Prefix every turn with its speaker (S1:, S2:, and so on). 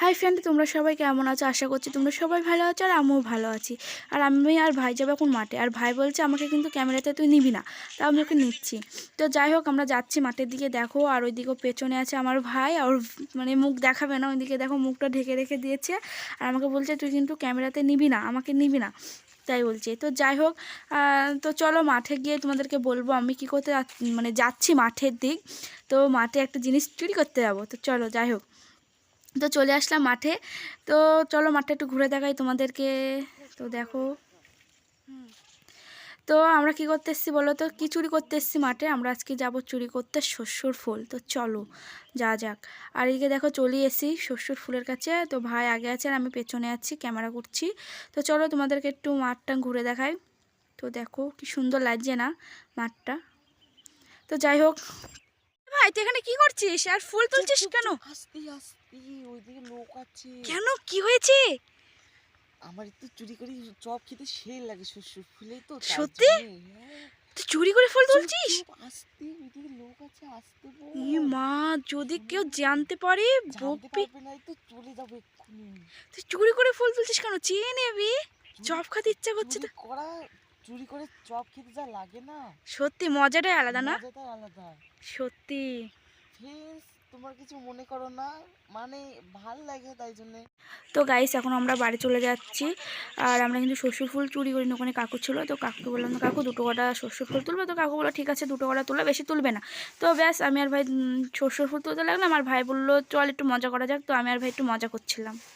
S1: Hi friend তোমরা সবাই কেমন আছো? আশা করছি তোমরা সবাই ভালো আছো আর আমিও ভালো আছি। আর আমি আর ভাই যাব এখন মাঠে। আর ভাই বলছে, আমাকে কিন্তু ক্যামেরাতে তুই নিবি না। তাও আমি ওকে নিচ্ছি। তো যাই হোক, আমরা যাচ্ছি মাঠের দিকে, দেখো। আর ওইদিকেও পেছনে আছে আমার ভাই। আর মানে মুখ দেখাবে না। ওইদিকে দেখো, মুখটা ঢেকে রেখে দিয়েছে। আর আমাকে বলছে, তুই কিন্তু ক্যামেরাতে নিবি না। আমাকে নিবি না। তাই বলছি। তো যাই হোক তো চলো মাঠে গিয়ে তোমাদেরকে বলব, আমি কী করতে মানে যাচ্ছি মাঠের দিক। তো মাঠে একটা জিনিস চুরি করতে যাব। তো চলো, যাই হোক। তো চলে আসলাম মাঠে। তো চলো মাঠটা একটু ঘুরে দেখাই তোমাদেরকে। তো দেখো। তো আমরা কি করতে এসেছি বলো তো? কী চুরি করতে এসেছি মাঠে? আমরা আজকে যাব চুরি করতে শস্যর ফুল। তো চলো যা যাক। আর এদিকে দেখো চলে এসি শস্যর ফুলের কাছে। তো ভাই আগে আছে আর আমি পেছনে আছি, ক্যামেরা করছি। তো চলো তোমাদেরকে একটু মাঠটা ঘুরে দেখাই। তো দেখো কি সুন্দর লাগছে না মাঠটা। তো যাই হোক ভাই তুই এখানে কি করছিস? আর ফুল তুলছিস কেন?
S2: আস্তে আস্তে ওইদিকে লোক আছে।
S1: কেন? কি হয়েছে?
S2: আমার একটু চুরি করে চপ খেতে সেই লাগে শস্য ফুলে তো
S1: সত্যি?
S2: হ্যাঁ।
S1: তুই চুরি করে ফুল তুলছিস?
S2: আস্তে ওইদিকে লোক আছে আসতে
S1: ই মা যদি কেউ জানতে পারে বকবি।
S2: না তো চলে যাব এক্ষুনি।
S1: তুই চুরি করে ফুল তুলছিস কেন? চেয়ে নেবি। চপ খেতে ইচ্ছা করছে তো।
S2: করা চুরি করে চপ খেতে যা লাগে না।
S1: সত্যি মজাটাই আলাদা না?
S2: মজাটাই আলাদা।
S1: সত্যি।
S2: ফেস তোমার কিছু মনে করো না। মানে ভালো লাগে তাই জন্যে।
S1: তো গাইস এখন আমরা বাড়ি চলে যাচ্ছি। আর আমরা কিন্তু শ্বশুর ফুল চুরি করি না ওখানে কাকু ছিল। তো কাকুকে বললাম কাকু দুটো কটা শ্বশুর ফুল তুলবে? তো কাকু বলল ঠিক আছে দুটো কটা তুলে বেশি তুলবে না। তো ব্যাস আমি আর ভাই শ্বশুর ফুল তুলতে লাগলাম। আর ভাই বলল চল একটু মজা করা যাক। তো আমি আর ভাই একটু মজা করছিলাম।